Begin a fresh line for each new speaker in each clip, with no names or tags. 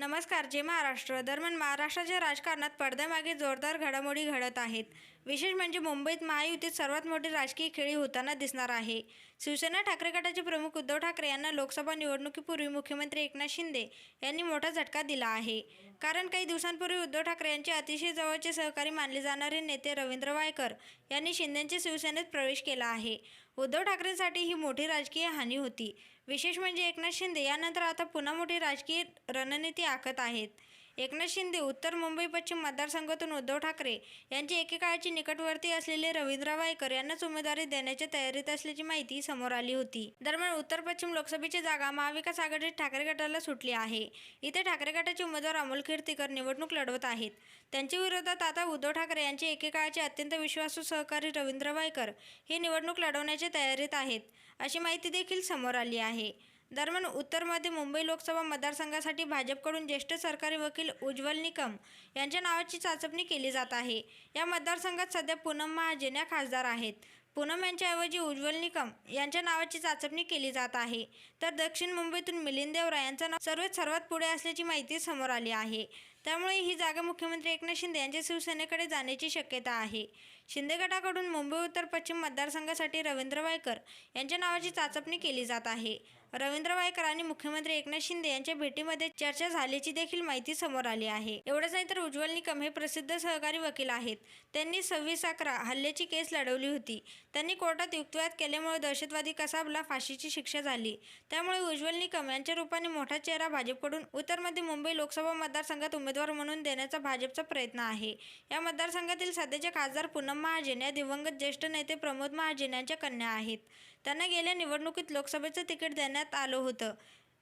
नमस्कार जे महाराष्ट्र दरम्यान महाराष्ट्राच्या राजकारणात पडद्यामागे जोरदार घडामोडी घडत आहेत. विशेष म्हणजे मुंबईत महायुतीत सर्वात मोठी राजकीय खेळी होताना दिसणार आहे. शिवसेना ठाकरे गटाचे प्रमुख उद्धव ठाकरे यांना लोकसभा निवडणुकीपूर्वी मुख्यमंत्री एकनाथ शिंदे यांनी मोठा झटका दिला आहे. कारण काही दिवसांपूर्वी उद्धव ठाकरे यांचे अतिशय जवळचे सहकारी मानले जाणारे नेते रवींद्र वायकर यांनी शिंदेंचे शिवसेनेत प्रवेश केला आहे. उद्धव ठाकरेंसाठी ही मोठी राजकीय हानी होती. विशेष म्हणजे एकनाथ शिंदे यानंतर आता पुन्हा मोठी राजकीय रणनीती आखत आहेत. एकनाथ शिंदे उत्तर मुंबई पश्चिम मतदारसंघातून उद्धव ठाकरे यांचे एकेकाळचे निकटवर्ती असलेले रवींद्र वायकर यांनाच उमेदवारी देण्याच्या तयारीत असल्याची माहिती समोर आली होती. दरम्यान उत्तर पश्चिम लोकसभेची जागा महाविकास आघाडीत ठाकरे गटाला सुटली आहे. इथे ठाकरे गटाचे उमेदवार अमोल कीर्तीकर निवडणूक लढवत आहेत. त्यांच्या विरोधात आता उद्धव ठाकरे यांचे एकेकाळचे अत्यंत विश्वासू सहकारी रवींद्र वायकर हे निवडणूक लढवण्याच्या तयारीत आहेत अशी माहिती देखील समोर आली आहे. दरम्यान उत्तरमध्ये मुंबई लोकसभा मतदारसंघासाठी भाजपकडून ज्येष्ठ सरकारी वकील उज्ज्वल निकम यांच्या नावाची चाचपणी केली जात आहे. या मतदारसंघात सध्या पूनम महाजन या खासदार आहेत. पूनम यांच्याऐवजी उज्ज्वल निकम यांच्या नावाची चाचपणी केली जात आहे. तर दक्षिण मुंबईतून मिलिंद देवरा यांचं नाव सर्वात सर्वात पुढे असल्याची माहिती समोर आली आहे. त्यामुळे ही जागा मुख्यमंत्री एकनाथ शिंदे यांच्या शिवसेनेकडे जाण्याची शक्यता आहे. शिंदे गटाकडून मुंबई उत्तर पश्चिम मतदारसंघासाठी रवींद्र वायकर यांच्या नावाची चाचपणी केली जात आहे. रवींद्र वायकर आणि मुख्यमंत्री एकनाथ शिंदे यांच्या भेटीमध्ये चर्चा झाल्याची देखील माहिती समोर आली आहे. एवढंच नाही तर उज्ज्वल निकम हे प्रसिद्ध सहकारी वकील आहेत. त्यांनी सव्वीस अकरा हल्ल्याची केस लढवली होती. त्यांनी कोर्टात युक्तिवाद केल्यामुळे दहशतवादी कसाबला फाशीची शिक्षा झाली. त्यामुळे उज्ज्वल निकम यांच्या रूपाने मोठा चेहरा भाजपकडून उत्तरमध्ये मुंबई लोकसभा मतदारसंघात उमेदवार म्हणून देण्याचा भाजपचा प्रयत्न आहे. या मतदारसंघातील सध्याचे खासदार पूनम महाजन या दिवंगत ज्येष्ठ नेते प्रमोद महाजन यांच्या कन्या आहेत. त्यांना गेल्या निवडणुकीत लोकसभेचं तिकीट देण्यात आलं होतं.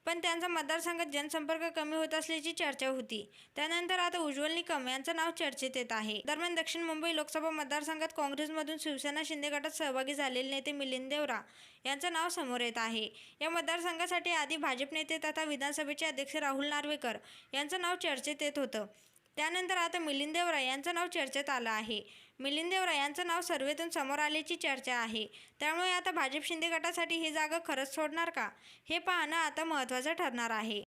पण त्यांचा मतदारसंघात जनसंपर्क कमी होत असल्याची चर्चा होती. त्यानंतर आता उज्ज्वल निकम यांचं नाव चर्चेत येत आहे. दरम्यान दक्षिण मुंबई लोकसभा मतदारसंघात काँग्रेसमधून शिवसेना शिंदे गटात सहभागी झालेले नेते मिलिंद देवरा यांचं नाव समोर येत आहे. या मतदारसंघासाठी आधी भाजप नेते तथा विधानसभेचे अध्यक्ष राहुल नार्वेकर यांचं नाव चर्चेत येत होतं. त्यानंतर आता मिलिंद देवरा यांचं नाव चर्चेत आलं आहे. मिलिंद देवरा यांचं नाव सर्वेतून समोर आल्याची चर्चा आहे. त्यामुळे आता भाजप शिंदे गटासाठी ही जागा खरंच सोडणार का? हे पाहणं आता महत्त्वाचं ठरणार आहे.